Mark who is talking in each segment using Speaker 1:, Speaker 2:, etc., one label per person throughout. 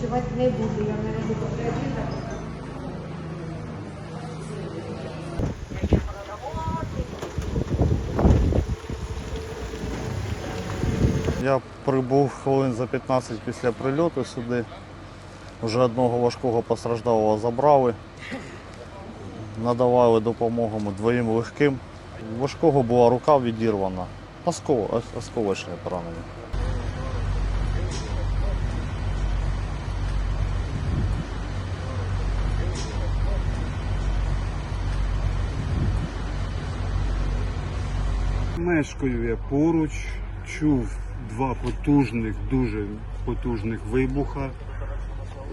Speaker 1: відпочивати не буду. Я не роблю потребіта. Я прибув хвилин за 15 після прильоту сюди. Вже одного важкого постраждалого забрали, надавали допомогу двоїм легким. Важкого була рука відірвана, осколочне поранення.
Speaker 2: Мешкаю я поруч, чув два потужних, дуже потужних вибуха.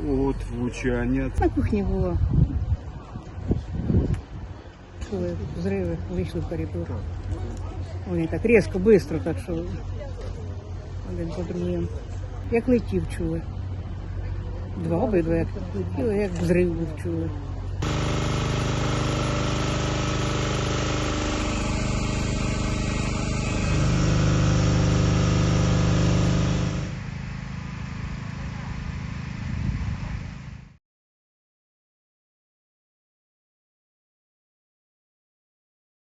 Speaker 2: От влучання.
Speaker 3: На кухні було. Чули взриви, вийшли в коридор. Вони так різко, швидко, так що один по другому. Як летів чули. Два обидва як летіли, як взрив був чули.